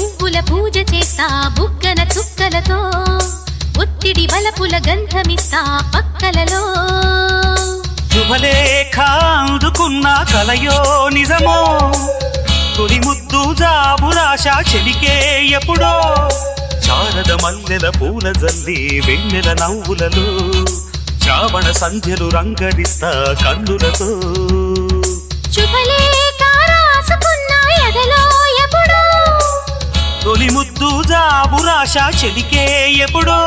పువ్వుల పూజ చేస్తా అంజన చుక్కలతో. ఒత్తిడి వలపుల గంధమిస్తా పక్కలలో. శుభలేఖ అందుకున్న కలయో నిజమో? తొలి ముద్దు జాబురాశ చెలికే ఎప్పుడో? శారద మల్లెల పూల జల్లి వెన్నెల నవ్వులలో. శ్రావణ సంధ్యలు రంగరిస్తా కన్నులతో. తొలి ముద్దు చెలికే ఎప్పుడో